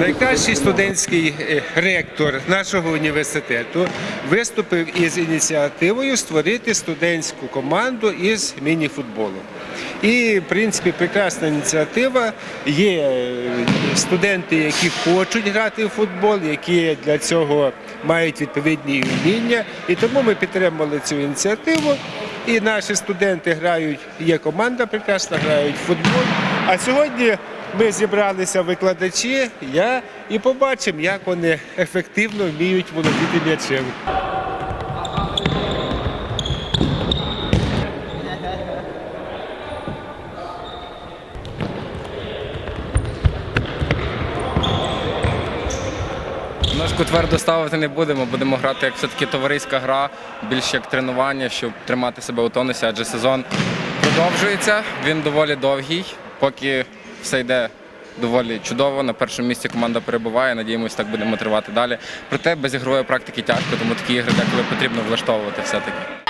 Найкращий студентський е, ректор нашого університету виступив із ініціативою створити студентську команду із міні-футболу. І, в принципі, прекрасна ініціатива. Є е, студенти, які хочуть грати в футбол, які для цього мають відповідні вміння. І тому ми підтримали цю ініціативу. І наші студенти грають, є команда прекрасна, грають в футбол. А сьогодні ми зібралися викладачі, я і побачимо, як вони ефективно вміють володіти м'ячем. Ножку твердо ставити не будемо, будемо грати як все-таки товариська гра, більше як тренування, щоб тримати себе у тонусі, адже сезон продовжується, він доволі довгий, поки все йде доволі чудово. На першому місці команда перебуває, надіємося, так будемо тривати далі. Проте без ігрової практики тяжко, тому такі ігри деколи потрібно влаштовувати все-таки.